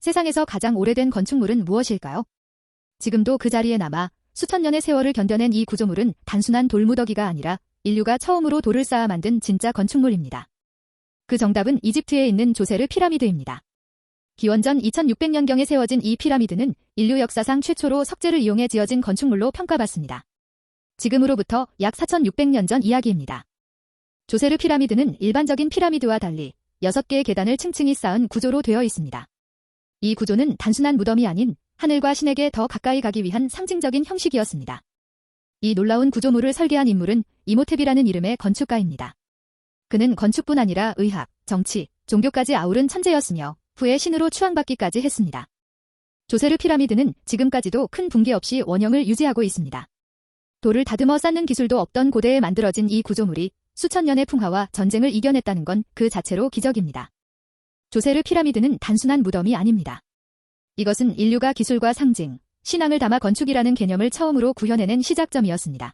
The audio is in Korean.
세상에서 가장 오래된 건축물은 무엇일까요? 지금도 그 자리에 남아 수천 년의 세월을 견뎌낸 이 구조물은 단순한 돌무더기가 아니라 인류가 처음으로 돌을 쌓아 만든 진짜 건축물입니다. 그 정답은 이집트에 있는 조세르 피라미드입니다. 기원전 2600년경에 세워진 이 피라미드는 인류 역사상 최초로 석재를 이용해 지어진 건축물로 평가받습니다. 지금으로부터 약 4600년 전 이야기입니다. 조세르 피라미드는 일반적인 피라미드와 달리 6개의 계단을 층층이 쌓은 구조로 되어 있습니다. 이 구조는 단순한 무덤이 아닌 하늘과 신에게 더 가까이 가기 위한 상징적인 형식이었습니다. 이 놀라운 구조물을 설계한 인물은 이모테비라는 이름의 건축가입니다. 그는 건축뿐 아니라 의학, 정치, 종교까지 아우른 천재였으며 후에 신으로 추앙받기까지 했습니다. 조세르 피라미드는 지금까지도 큰 붕괴 없이 원형을 유지하고 있습니다. 돌을 다듬어 쌓는 기술도 없던 고대에 만들어진 이 구조물이 수천 년의 풍화와 전쟁을 이겨냈다는 건 그 자체로 기적입니다. 조세르 피라미드는 단순한 무덤이 아닙니다. 이것은 인류가 기술과 상징, 신앙을 담아 건축이라는 개념을 처음으로 구현해낸 시작점이었습니다.